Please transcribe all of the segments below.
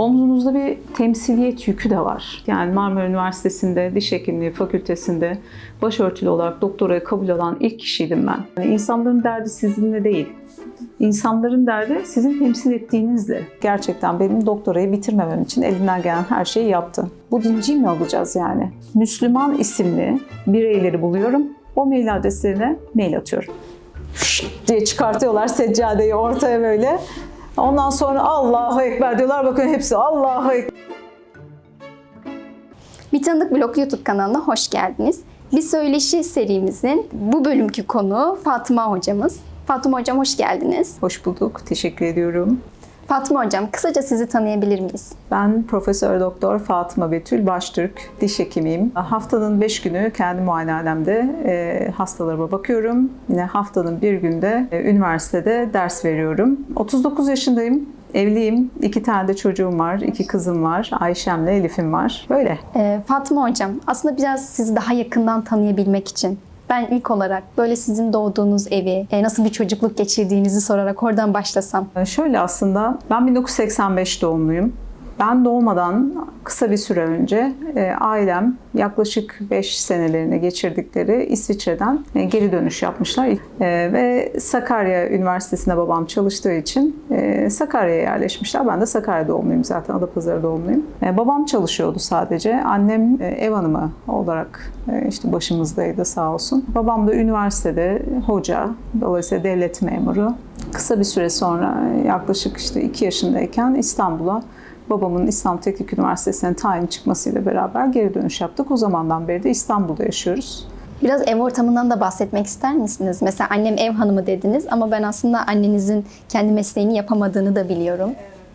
omzunuzda bir temsiliyet yükü de var. Yani Marmara Üniversitesi'nde diş hekimliği fakültesinde başörtülü olarak doktoraya kabul alan ilk kişiydim ben. Yani insanların derdi sizinle değil. İnsanların derdi sizin temsil ettiğinizle. Gerçekten benim doktorayı bitirmemem için elinden gelen her şeyi yaptı. Bu dinci mi olacağız yani? Müslüman isimli bireyleri buluyorum. O mail adreslerine mail atıyorum. diye çıkartıyorlar seccadeyi ortaya böyle. Ondan sonra Allahu Ekber diyorlar. Bakın hepsi Allahu Ekber. Bir Tanıdık Blog YouTube kanalına hoş geldiniz. Bir söyleşi serimizin bu bölümkü konu Fatma hocamız. Fatma hocam hoş geldiniz. Hoş bulduk. Teşekkür ediyorum. Fatma hocam kısaca sizi tanıyabilir miyiz? Ben Profesör Doktor Fatıma Betül Baştürk, diş hekimiyim. Haftanın 5 günü kendi muayenehanemde e, hastalarıma bakıyorum. Yine haftanın bir günde e, üniversitede ders veriyorum. 39 yaşındayım. Evliyim. İki tane de çocuğum var. iki kızım var. Ayşem'le Elif'im var. Böyle. Ee, Fatma hocam aslında biraz sizi daha yakından tanıyabilmek için ben ilk olarak böyle sizin doğduğunuz evi, e, nasıl bir çocukluk geçirdiğinizi sorarak oradan başlasam. Şöyle aslında ben 1985 doğumluyum. Ben doğmadan kısa bir süre önce e, ailem yaklaşık 5 senelerini geçirdikleri İsviçre'den e, geri dönüş yapmışlar. E, ve Sakarya Üniversitesi'nde babam çalıştığı için Sakarya'ya yerleşmişler. Ben de Sakarya doğumluyum zaten, Adapazarı doğumluyum. Babam çalışıyordu sadece. Annem ev hanımı olarak işte başımızdaydı sağ olsun. Babam da üniversitede hoca, dolayısıyla devlet memuru. Kısa bir süre sonra yaklaşık işte 2 yaşındayken İstanbul'a babamın İstanbul Teknik Üniversitesi'ne tayin çıkmasıyla beraber geri dönüş yaptık. O zamandan beri de İstanbul'da yaşıyoruz. Biraz ev ortamından da bahsetmek ister misiniz? Mesela annem ev hanımı dediniz ama ben aslında annenizin kendi mesleğini yapamadığını da biliyorum.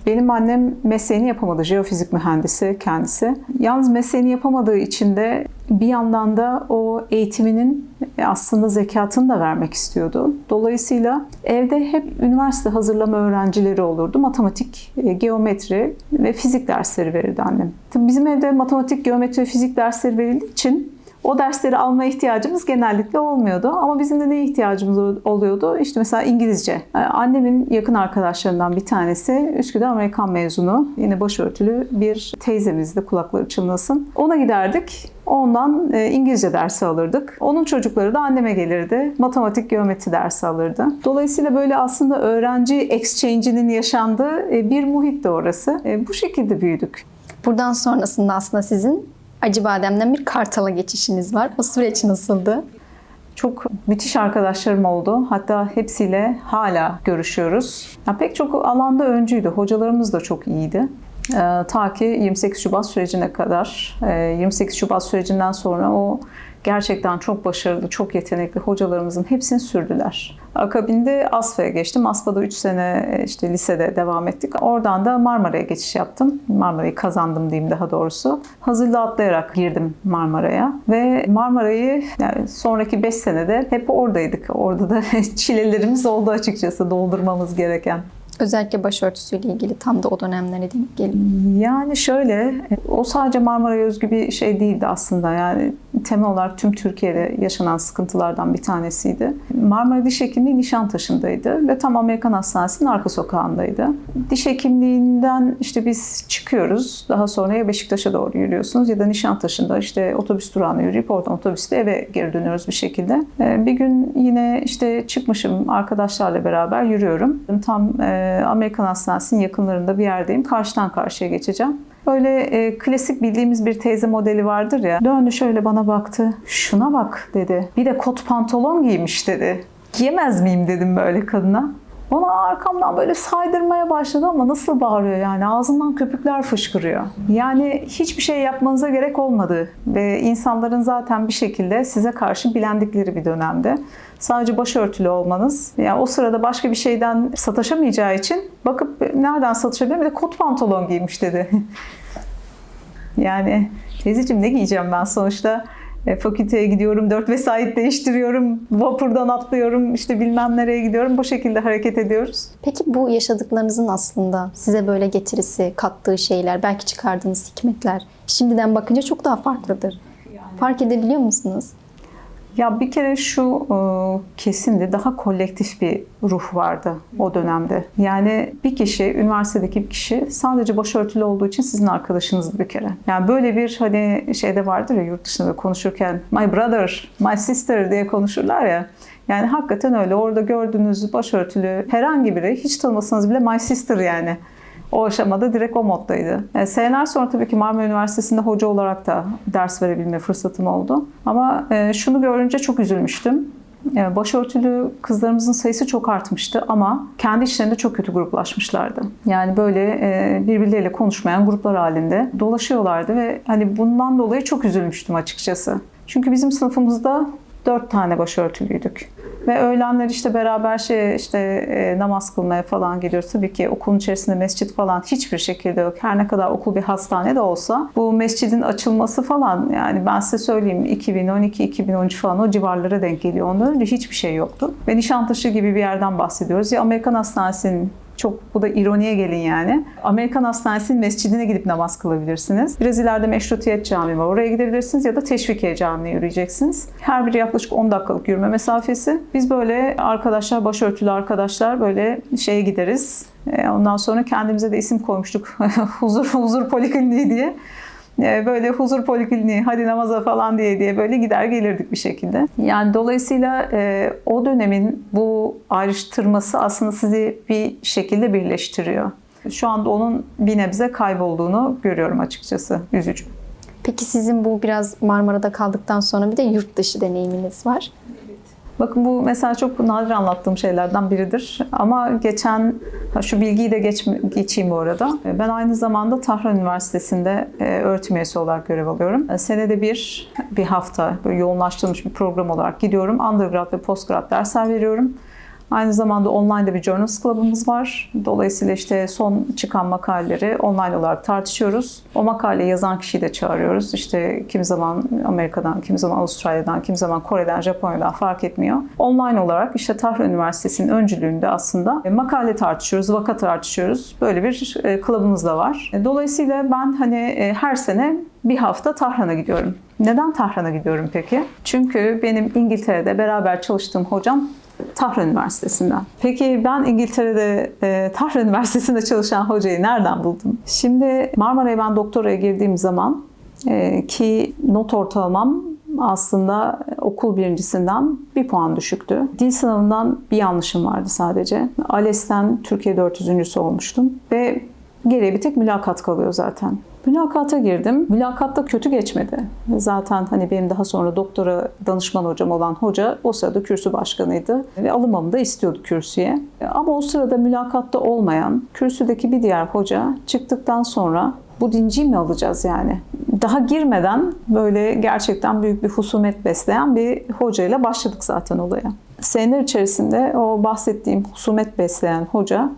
Benim annem mesleğini yapamadı. Jeofizik mühendisi kendisi. Yalnız mesleğini yapamadığı için de bir yandan da o eğitiminin aslında zekatını da vermek istiyordu. Dolayısıyla evde hep üniversite hazırlama öğrencileri olurdu. Matematik, e, geometri ve fizik dersleri verirdi annem. Bizim evde matematik, geometri ve fizik dersleri verildiği için o dersleri alma ihtiyacımız genellikle olmuyordu. Ama bizim de neye ihtiyacımız oluyordu? İşte mesela İngilizce. Ee, Annemin yakın arkadaşlarından bir tanesi Üsküdar Amerikan mezunu. Yine başörtülü bir teyzemizdi kulakları çınlasın. Ona giderdik. Ondan e, İngilizce dersi alırdık. Onun çocukları da anneme gelirdi. Matematik, geometri dersi alırdı. Dolayısıyla böyle aslında öğrenci exchange'inin yaşandığı e, bir muhit de orası. E, Bu şekilde büyüdük. Buradan sonrasında aslında sizin Acıbadem'den bir Kartal'a geçişiniz var. O süreç nasıldı? Çok müthiş arkadaşlarım oldu. Hatta hepsiyle hala görüşüyoruz. Ya pek çok alanda öncüydü. Hocalarımız da çok iyiydi. Ee, ta ki 28 Şubat sürecine kadar. Ee, 28 Şubat sürecinden sonra o gerçekten çok başarılı, çok yetenekli hocalarımızın hepsini sürdüler. Akabinde ASFA'ya geçtim. ASFA'da 3 sene e, işte lisede devam ettik. Oradan da Marmara'ya geçiş yaptım. Marmara'yı kazandım diyeyim daha doğrusu. Hazırlığı atlayarak girdim Marmara'ya. Ve Marmara'yı yani sonraki 5 senede hep oradaydık. Orada da çilelerimiz oldu açıkçası doldurmamız gereken. Özellikle başörtüsüyle ilgili tam da o dönemlere denk geliyor. Yani şöyle, o sadece Marmara'ya özgü bir şey değildi aslında. Yani temel olarak tüm Türkiye'de yaşanan sıkıntılardan bir tanesiydi. Marmara Diş Hekimliği Nişantaşı'ndaydı ve tam Amerikan Hastanesi'nin arka sokağındaydı. Diş hekimliğinden işte biz çıkıyoruz. Daha sonra ya Beşiktaş'a doğru yürüyorsunuz ya da Nişantaşı'nda işte otobüs durağına yürüyüp oradan otobüste eve geri dönüyoruz bir şekilde. Ee, Bir gün yine işte çıkmışım arkadaşlarla beraber yürüyorum. Tam e, Amerikan Hastanesi'nin yakınlarında bir yerdeyim. Karşıdan karşıya geçeceğim. Böyle e, klasik bildiğimiz bir teyze modeli vardır ya. Döndü şöyle bana baktı. Şuna bak dedi. Bir de kot pantolon giymiş dedi. Giyemez miyim dedim böyle kadına. Bana arkamdan böyle saydırmaya başladı ama nasıl bağırıyor yani ağzından köpükler fışkırıyor. Yani hiçbir şey yapmanıza gerek olmadı ve insanların zaten bir şekilde size karşı bilendikleri bir dönemde. Sadece başörtülü olmanız, yani o sırada başka bir şeyden sataşamayacağı için bakıp nereden satışabilirim bir de kot pantolon giymiş dedi. Yani teyzeciğim ne giyeceğim ben sonuçta? E, fakülteye gidiyorum, dört vesait değiştiriyorum, vapurdan atlıyorum, işte bilmem nereye gidiyorum. Bu şekilde hareket ediyoruz. Peki bu yaşadıklarınızın aslında size böyle getirisi, kattığı şeyler, belki çıkardığınız hikmetler şimdiden bakınca çok daha farklıdır. Fark edebiliyor musunuz? Ya bir kere şu e, kesindi daha kolektif bir ruh vardı o dönemde. Yani bir kişi, üniversitedeki bir kişi sadece başörtülü olduğu için sizin arkadaşınızdı bir kere. Yani böyle bir hani şeyde vardır ya yurt dışında da konuşurken my brother, my sister diye konuşurlar ya. Yani hakikaten öyle. Orada gördüğünüz başörtülü herhangi biri hiç tanımasanız bile my sister yani. O aşamada direkt o moddaydı. E, seneler sonra tabii ki Marmara Üniversitesi'nde hoca olarak da ders verebilme fırsatım oldu. Ama e, şunu görünce çok üzülmüştüm. E, başörtülü kızlarımızın sayısı çok artmıştı ama kendi içlerinde çok kötü gruplaşmışlardı. Yani böyle birbirleriyle konuşmayan gruplar halinde dolaşıyorlardı ve hani bundan dolayı çok üzülmüştüm açıkçası. Çünkü bizim sınıfımızda dört tane başörtülüydük. Ve öğlenler işte beraber şey işte e, namaz kılmaya falan gidiyoruz. Tabii ki okulun içerisinde mescit falan hiçbir şekilde yok. Her ne kadar okul bir hastane de olsa bu mescidin açılması falan yani ben size söyleyeyim 2012-2013 falan o civarlara denk geliyor. Ondan önce hiçbir şey yoktu. Ve Nişantaşı gibi bir yerden bahsediyoruz. Ya Amerikan Hastanesi'nin çok bu da ironiye gelin yani. Amerikan Hastanesi'nin mescidine gidip namaz kılabilirsiniz. Biraz ileride Meşrutiyet Camii var. Oraya gidebilirsiniz ya da Teşvikiye Camii'ne yürüyeceksiniz. Her biri yaklaşık 10 dakikalık yürüme mesafesi. Biz böyle arkadaşlar, başörtülü arkadaşlar böyle şeye gideriz. E, Ondan sonra kendimize de isim koymuştuk. huzur Huzur Polikliniği diye. E, Böyle huzur polikliniği, hadi namaza falan diye diye böyle gider gelirdik bir şekilde. Yani dolayısıyla e, o dönemin bu ayrıştırması aslında sizi bir şekilde birleştiriyor. Şu anda onun bir nebze kaybolduğunu görüyorum açıkçası. Üzücü. Peki sizin bu biraz Marmara'da kaldıktan sonra bir de yurt dışı deneyiminiz var. Bakın bu mesela çok nadir anlattığım şeylerden biridir. Ama geçen, şu bilgiyi de geç, geçeyim bu arada. Ben aynı zamanda Tahran Üniversitesi'nde e, öğretim üyesi olarak görev alıyorum. E, Senede bir, bir hafta böyle yoğunlaştırılmış bir program olarak gidiyorum. Undergrad ve postgrad dersler veriyorum. Aynı zamanda online'da bir Journals Club'ımız var. Dolayısıyla işte son çıkan makaleleri online olarak tartışıyoruz. O makaleyi yazan kişiyi de çağırıyoruz. İşte kimi zaman Amerika'dan, kimi zaman Avustralya'dan, kimi zaman Kore'den, Japonya'dan fark etmiyor. Online olarak işte Tahran Üniversitesi'nin öncülüğünde aslında e, makale tartışıyoruz, vaka tartışıyoruz. Böyle bir e, klubumuz da var. E, Dolayısıyla ben hani e, her sene bir hafta Tahran'a gidiyorum. Neden Tahran'a gidiyorum peki? Çünkü benim İngiltere'de beraber çalıştığım hocam Tahran Üniversitesi'nden. Peki ben İngiltere'de e, Tahran Üniversitesi'nde çalışan hocayı nereden buldum? Şimdi Marmara'ya ben doktoraya girdiğim zaman e, ki not ortalamam aslında okul birincisinden bir puan düşüktü. Dil sınavından bir yanlışım vardı sadece. ALES'ten Türkiye 400.sü olmuştum ve geriye bir tek mülakat kalıyor zaten. Mülakata girdim. Mülakatta kötü geçmedi. Zaten hani benim daha sonra doktora danışman hocam olan hoca o sırada kürsü başkanıydı ve alınmamı da istiyordu kürsüye. Ama o sırada mülakatta olmayan kürsüdeki bir diğer hoca çıktıktan sonra bu dinciyi mi alacağız yani? Daha girmeden böyle gerçekten büyük bir husumet besleyen bir hocayla başladık zaten olaya. Seneler içerisinde o bahsettiğim husumet besleyen hoca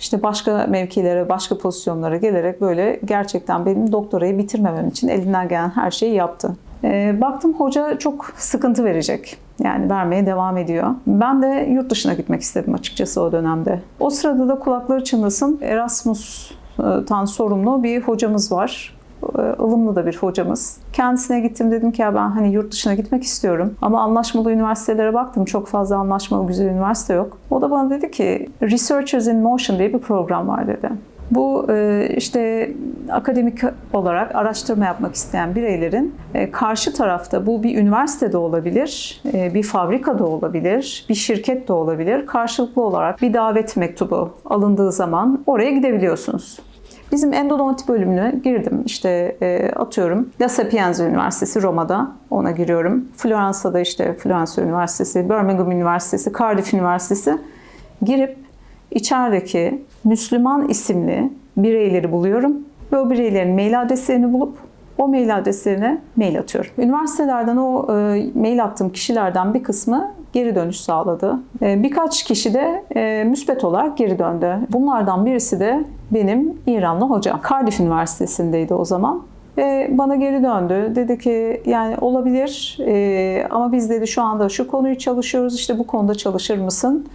işte başka mevkilere, başka pozisyonlara gelerek böyle gerçekten benim doktorayı bitirmemem için elinden gelen her şeyi yaptı. Ee, baktım hoca çok sıkıntı verecek. Yani vermeye devam ediyor. Ben de yurt dışına gitmek istedim açıkçası o dönemde. O sırada da kulakları çınlasın Erasmus'tan sorumlu bir hocamız var ılımlı da bir hocamız. Kendisine gittim dedim ki ya ben hani yurt dışına gitmek istiyorum. Ama anlaşmalı üniversitelere baktım. Çok fazla anlaşmalı güzel üniversite yok. O da bana dedi ki Researchers in Motion diye bir program var dedi. Bu e, işte akademik olarak araştırma yapmak isteyen bireylerin e, karşı tarafta bu bir üniversitede olabilir, e, bir fabrikada olabilir, bir şirket de olabilir. Karşılıklı olarak bir davet mektubu alındığı zaman oraya gidebiliyorsunuz. Bizim endodonti bölümüne girdim. İşte e, atıyorum La Sapienza Üniversitesi Roma'da ona giriyorum. Floransa'da işte Floransa Üniversitesi, Birmingham Üniversitesi, Cardiff Üniversitesi girip içerideki Müslüman isimli bireyleri buluyorum ve o bireylerin mail adreslerini bulup o mail adreslerine mail atıyorum. Üniversitelerden o e, mail attığım kişilerden bir kısmı geri dönüş sağladı. E, birkaç kişi de e, müspet olarak geri döndü. Bunlardan birisi de benim İranlı hocam. Cardiff Üniversitesi'ndeydi o zaman. Ve bana geri döndü. Dedi ki yani olabilir e, ama biz dedi şu anda şu konuyu çalışıyoruz. İşte bu konuda çalışır mısın?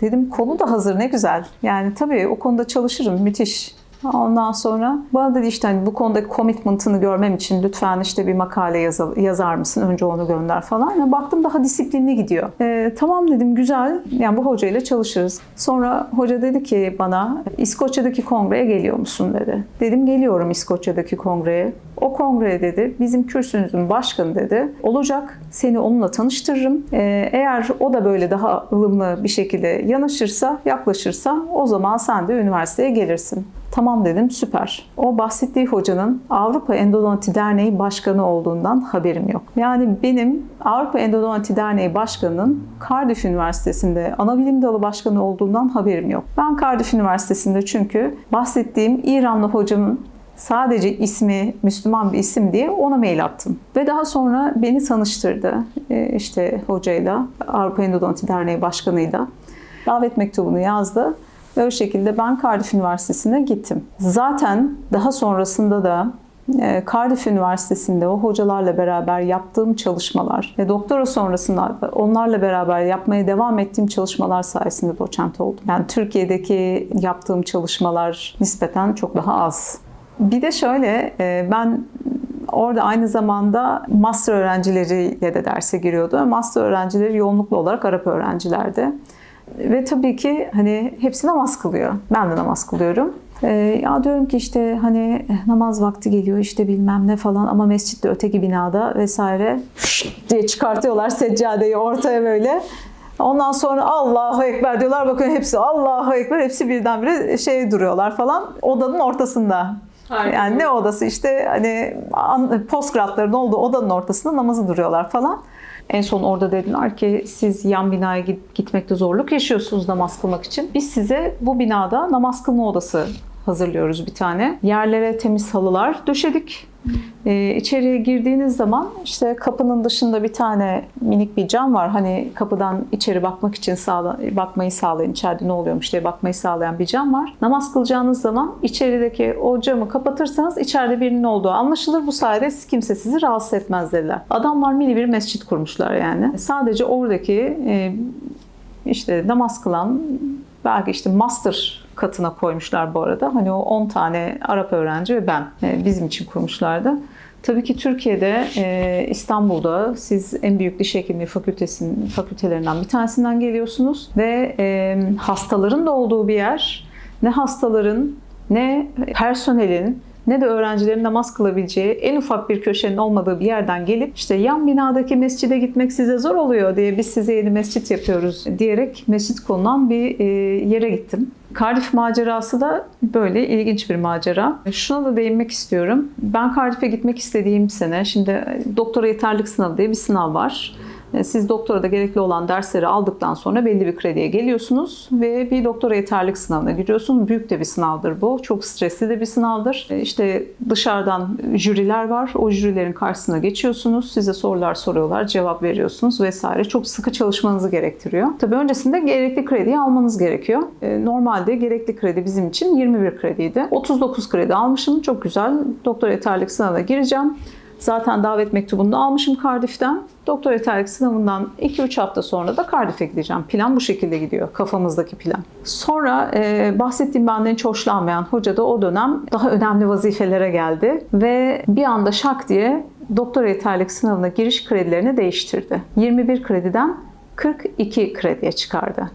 Dedim konu da hazır ne güzel. Yani tabii o konuda çalışırım müthiş. Ondan sonra bana dedi işte hani bu konudaki commitment'ını görmem için lütfen işte bir makale yazar, yazar mısın? Önce onu gönder falan. Yani baktım daha disiplinli gidiyor. Ee, tamam dedim güzel. Yani bu hocayla çalışırız. Sonra hoca dedi ki bana İskoçya'daki kongreye geliyor musun dedi. Dedim geliyorum İskoçya'daki kongreye. O kongreye dedi bizim kürsünüzün başkanı dedi olacak seni onunla tanıştırırım. Ee, eğer o da böyle daha ılımlı bir şekilde yanaşırsa yaklaşırsa o zaman sen de üniversiteye gelirsin. Tamam dedim süper. O bahsettiği hocanın Avrupa Endodonti Derneği Başkanı olduğundan haberim yok. Yani benim Avrupa Endodonti Derneği Başkanı'nın Cardiff Üniversitesi'nde ana bilim dalı başkanı olduğundan haberim yok. Ben Cardiff Üniversitesi'nde çünkü bahsettiğim İranlı hocamın sadece ismi Müslüman bir isim diye ona mail attım. Ve daha sonra beni tanıştırdı Ee, işte hocayla, Avrupa Endodonti Derneği Başkanı'yla. Davet mektubunu yazdı. Ve o şekilde ben Cardiff Üniversitesi'ne gittim. Zaten daha sonrasında da e, Cardiff Üniversitesi'nde o hocalarla beraber yaptığım çalışmalar ve doktora sonrasında onlarla beraber yapmaya devam ettiğim çalışmalar sayesinde doçent oldum. Yani Türkiye'deki yaptığım çalışmalar nispeten çok daha az. Bir de şöyle e, ben Orada aynı zamanda master öğrencileriyle de derse giriyordu. Master öğrencileri yoğunluklu olarak Arap öğrencilerdi. Ve tabii ki hani hepsi namaz kılıyor. Ben de namaz kılıyorum. Ee, ya diyorum ki işte hani namaz vakti geliyor işte bilmem ne falan ama mescit de öteki binada vesaire diye çıkartıyorlar seccadeyi ortaya böyle. Ondan sonra Allahu Ekber diyorlar. Bakın hepsi Allahu Ekber. Hepsi birdenbire şey duruyorlar falan. Odanın ortasında. Harika. Yani ne odası işte hani an- postgradların olduğu odanın ortasında namazı duruyorlar falan. En son orada dediler ki siz yan binaya git- gitmekte zorluk yaşıyorsunuz namaz kılmak için. Biz size bu binada namaz kılma odası hazırlıyoruz bir tane. Yerlere temiz halılar döşedik. Ee, içeriye girdiğiniz zaman işte kapının dışında bir tane minik bir cam var. Hani kapıdan içeri bakmak için sağla, bakmayı sağlayan, içeride ne oluyormuş diye bakmayı sağlayan bir cam var. Namaz kılacağınız zaman içerideki o camı kapatırsanız içeride birinin olduğu anlaşılır. Bu sayede kimse sizi rahatsız etmez dediler. Adamlar mini bir mescit kurmuşlar yani. Sadece oradaki e, işte namaz kılan belki işte master katına koymuşlar bu arada. Hani o 10 tane Arap öğrenci ve ben e, bizim için kurmuşlardı. Tabii ki Türkiye'de, e, İstanbul'da siz en büyük diş hekimliği fakültesinin fakültelerinden bir tanesinden geliyorsunuz ve e, hastaların da olduğu bir yer. Ne hastaların ne personelin ne de öğrencilerin namaz kılabileceği en ufak bir köşenin olmadığı bir yerden gelip işte yan binadaki mescide gitmek size zor oluyor diye biz size yeni mescit yapıyoruz diyerek mescit konulan bir e, yere gittim. Cardiff macerası da böyle ilginç bir macera. Şuna da değinmek istiyorum. Ben Cardiff'e gitmek istediğim sene, şimdi doktora yeterlik sınavı diye bir sınav var. Siz doktorada gerekli olan dersleri aldıktan sonra belli bir krediye geliyorsunuz ve bir doktora yeterlik sınavına giriyorsunuz. Büyük de bir sınavdır bu. Çok stresli de bir sınavdır. İşte dışarıdan jüriler var. O jürilerin karşısına geçiyorsunuz. Size sorular soruyorlar, cevap veriyorsunuz vesaire. Çok sıkı çalışmanızı gerektiriyor. Tabii öncesinde gerekli krediyi almanız gerekiyor. E, Normalde gerekli kredi bizim için 21 krediydi. 39 kredi almışım. Çok güzel. Doktora yeterlik sınavına gireceğim. Zaten davet mektubunu da almışım Cardiff'ten. Doktor yeterlik sınavından 2-3 hafta sonra da Cardiff'e gideceğim. Plan bu şekilde gidiyor. Kafamızdaki plan. Sonra e, bahsettiğim benden hiç hoşlanmayan hoca da o dönem daha önemli vazifelere geldi. Ve bir anda şak diye doktor yeterlik sınavına giriş kredilerini değiştirdi. 21 krediden 42 krediye çıkardı.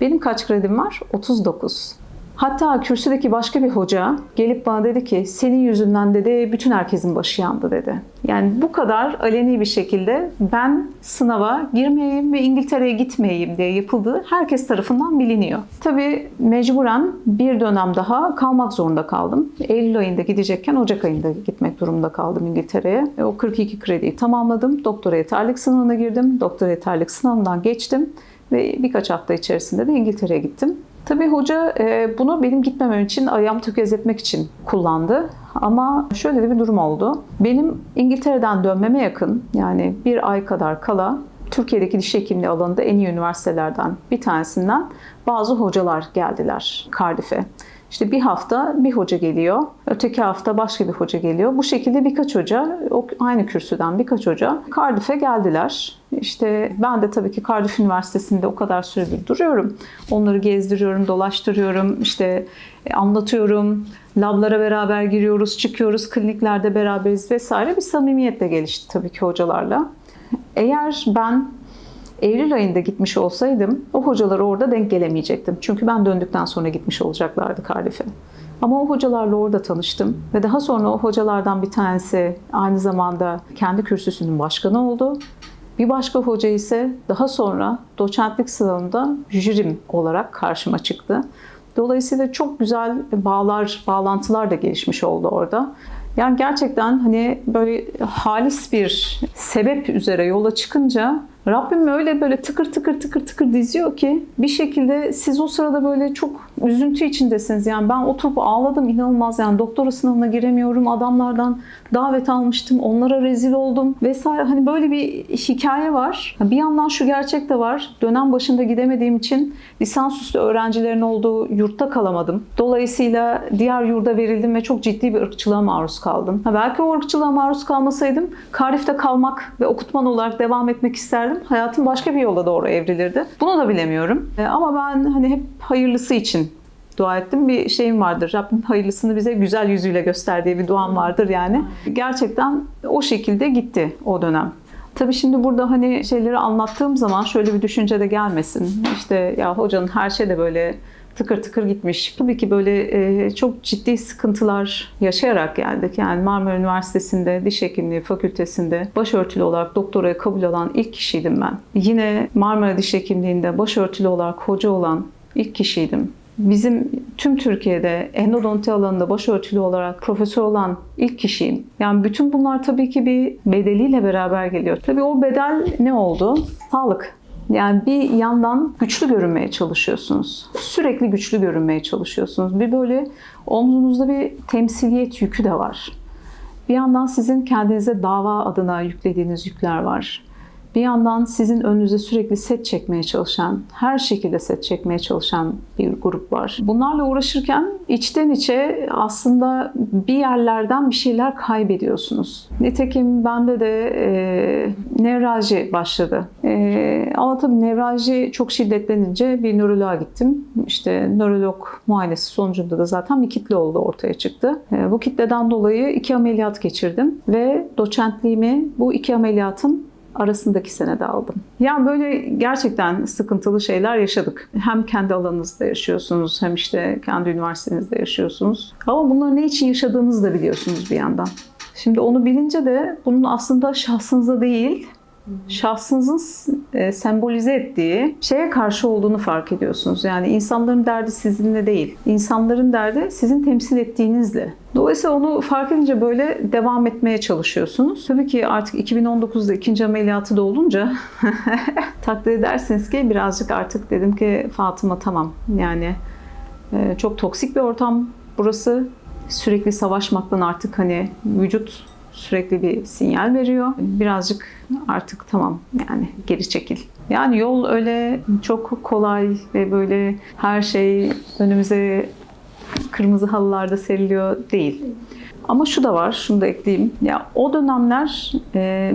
Benim kaç kredim var? 39. Hatta kürsüdeki başka bir hoca gelip bana dedi ki senin yüzünden dedi bütün herkesin başı yandı dedi. Yani bu kadar aleni bir şekilde ben sınava girmeyeyim ve İngiltere'ye gitmeyeyim diye yapıldığı herkes tarafından biliniyor. Tabii mecburen bir dönem daha kalmak zorunda kaldım. Eylül ayında gidecekken Ocak ayında gitmek durumunda kaldım İngiltere'ye. E, O 42 krediyi tamamladım. Doktora yeterlik sınavına girdim. Doktora yeterlik sınavından geçtim ve birkaç hafta içerisinde de İngiltere'ye gittim. Tabii hoca e, bunu benim gitmemem için, ayağımı tökezletmek için kullandı. Ama şöyle de bir durum oldu. Benim İngiltere'den dönmeme yakın, yani bir ay kadar kala Türkiye'deki diş hekimliği alanında en iyi üniversitelerden bir tanesinden bazı hocalar geldiler Cardiff'e. İşte bir hafta bir hoca geliyor, öteki hafta başka bir hoca geliyor. Bu şekilde birkaç hoca, aynı kürsüden birkaç hoca Cardiff'e geldiler. işte ben de tabii ki Cardiff Üniversitesi'nde o kadar süredir duruyorum. Onları gezdiriyorum, dolaştırıyorum, işte e, anlatıyorum. Lablara beraber giriyoruz, çıkıyoruz, kliniklerde beraberiz vesaire. Bir samimiyet de gelişti tabii ki hocalarla. Eğer ben Eylül ayında gitmiş olsaydım o hocalara orada denk gelemeyecektim. Çünkü ben döndükten sonra gitmiş olacaklardı Cardiff'e. Ama o hocalarla orada tanıştım ve daha sonra o hocalardan bir tanesi aynı zamanda kendi kürsüsünün başkanı oldu. Bir başka hoca ise daha sonra doçentlik sınavında jürim olarak karşıma çıktı. Dolayısıyla çok güzel bağlar, bağlantılar da gelişmiş oldu orada. Yani gerçekten hani böyle halis bir sebep üzere yola çıkınca Rabbim öyle böyle tıkır tıkır tıkır tıkır diziyor ki bir şekilde siz o sırada böyle çok üzüntü içindesiniz. Yani ben oturup ağladım inanılmaz yani doktora sınavına giremiyorum. Adamlardan davet almıştım. Onlara rezil oldum vesaire. Hani böyle bir hikaye var. Bir yandan şu gerçek de var. Dönem başında gidemediğim için lisansüstü öğrencilerin olduğu yurtta kalamadım. Dolayısıyla diğer yurda verildim ve çok ciddi bir ırkçılığa maruz kaldım. Ha, belki o ırkçılığa maruz kalmasaydım Cardiff'te kalmak ve okutman olarak devam etmek isterdim. Hayatım başka bir yola doğru evrilirdi. Bunu da bilemiyorum. E, Ama ben hani hep hayırlısı için dua ettim. Bir şeyim vardır. Rabbim hayırlısını bize güzel yüzüyle göster diye bir duam vardır yani. Gerçekten o şekilde gitti o dönem. Tabii şimdi burada hani şeyleri anlattığım zaman şöyle bir düşünce de gelmesin. İşte ya hocanın her şey de böyle tıkır tıkır gitmiş. Tabii ki böyle e, çok ciddi sıkıntılar yaşayarak geldik. Yani Marmara Üniversitesi'nde diş hekimliği fakültesinde başörtülü olarak doktoraya kabul alan ilk kişiydim ben. Yine Marmara Diş Hekimliği'nde başörtülü olarak hoca olan ilk kişiydim. Bizim tüm Türkiye'de endodonti alanında başörtülü olarak profesör olan ilk kişiyim. Yani bütün bunlar tabii ki bir bedeliyle beraber geliyor. Tabii o bedel ne oldu? Sağlık. Yani bir yandan güçlü görünmeye çalışıyorsunuz. Sürekli güçlü görünmeye çalışıyorsunuz. Bir böyle omzunuzda bir temsiliyet yükü de var. Bir yandan sizin kendinize dava adına yüklediğiniz yükler var. Bir yandan sizin önünüze sürekli set çekmeye çalışan, her şekilde set çekmeye çalışan bir grup var. Bunlarla uğraşırken içten içe aslında bir yerlerden bir şeyler kaybediyorsunuz. Nitekim bende de e, nevralji başladı. E, ama tabii nevralji çok şiddetlenince bir nöroloğa gittim. İşte nörolog muayenesi sonucunda da zaten bir kitle oldu ortaya çıktı. E, bu kitleden dolayı iki ameliyat geçirdim ve doçentliğimi bu iki ameliyatın arasındaki senede aldım. Yani böyle gerçekten sıkıntılı şeyler yaşadık. Hem kendi alanınızda yaşıyorsunuz hem işte kendi üniversitenizde yaşıyorsunuz. Ama bunları ne için yaşadığınızı da biliyorsunuz bir yandan. Şimdi onu bilince de bunun aslında şahsınıza değil, şahsınızın e, sembolize ettiği şeye karşı olduğunu fark ediyorsunuz. Yani insanların derdi sizinle değil. İnsanların derdi sizin temsil ettiğinizle. Dolayısıyla onu fark edince böyle devam etmeye çalışıyorsunuz. Tabii ki artık 2019'da ikinci ameliyatı da olunca takdir edersiniz ki birazcık artık dedim ki Fatıma tamam yani e, çok toksik bir ortam burası. Sürekli savaşmaktan artık hani vücut sürekli bir sinyal veriyor. Birazcık artık tamam yani geri çekil. Yani yol öyle çok kolay ve böyle her şey önümüze kırmızı halılarda seriliyor değil. Ama şu da var, şunu da ekleyeyim. Ya o dönemler e,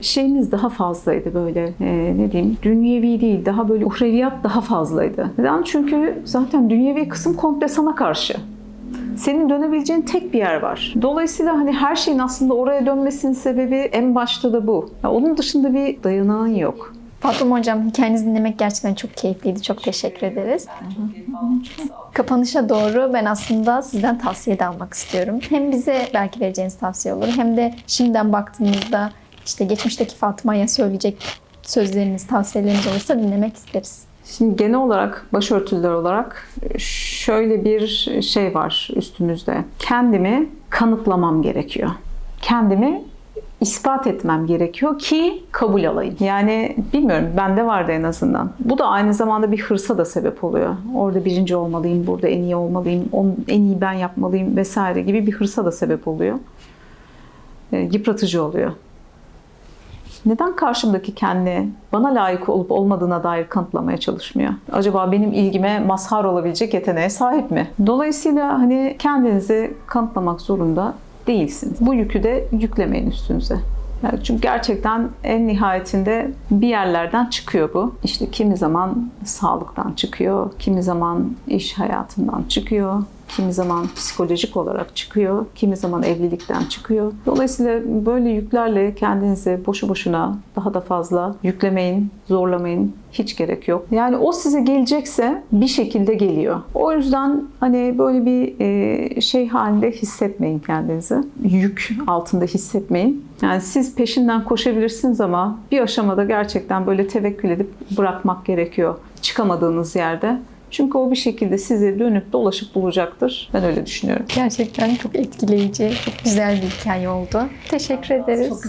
şeyimiz daha fazlaydı böyle e, ne diyeyim dünyevi değil daha böyle uhreviyat daha fazlaydı. Neden? Çünkü zaten dünyevi kısım komple sana karşı. Senin dönebileceğin tek bir yer var. Dolayısıyla hani her şeyin aslında oraya dönmesinin sebebi en başta da bu. Ya onun dışında bir dayanağın yok. Fatma Hocam hikayenizi dinlemek gerçekten çok keyifliydi. Çok teşekkür ederiz. Kapanışa doğru ben aslında sizden tavsiye de almak istiyorum. Hem bize belki vereceğiniz tavsiye olur hem de şimdiden baktığımızda işte geçmişteki Fatma'ya söyleyecek sözleriniz, tavsiyeleriniz olursa dinlemek isteriz. Şimdi genel olarak başörtülüler olarak şöyle bir şey var üstümüzde. Kendimi kanıtlamam gerekiyor. Kendimi ispat etmem gerekiyor ki kabul alayım. Yani bilmiyorum bende vardı en azından. Bu da aynı zamanda bir hırsa da sebep oluyor. Orada birinci olmalıyım, burada en iyi olmalıyım, en iyi ben yapmalıyım vesaire gibi bir hırsa da sebep oluyor. E, yıpratıcı oluyor. Neden karşımdaki kendi bana layık olup olmadığına dair kanıtlamaya çalışmıyor? Acaba benim ilgime mazhar olabilecek yeteneğe sahip mi? Dolayısıyla hani kendinizi kanıtlamak zorunda değilsiniz. Bu yükü de yüklemeyin üstünüze. Yani çünkü gerçekten en nihayetinde bir yerlerden çıkıyor bu. İşte kimi zaman sağlıktan çıkıyor, kimi zaman iş hayatından çıkıyor, kimi zaman psikolojik olarak çıkıyor, kimi zaman evlilikten çıkıyor. Dolayısıyla böyle yüklerle kendinizi boşu boşuna daha da fazla yüklemeyin, zorlamayın. Hiç gerek yok. Yani o size gelecekse bir şekilde geliyor. O yüzden hani böyle bir e, şey halinde hissetmeyin kendinizi. Yük altında hissetmeyin. Yani siz peşinden koşabilirsiniz ama bir aşamada gerçekten böyle tevekkül edip bırakmak gerekiyor. Çıkamadığınız yerde. Çünkü o bir şekilde sizi dönüp dolaşıp bulacaktır. Ben öyle düşünüyorum. Gerçekten çok etkileyici, çok güzel bir hikaye oldu. Teşekkür ederiz. Çok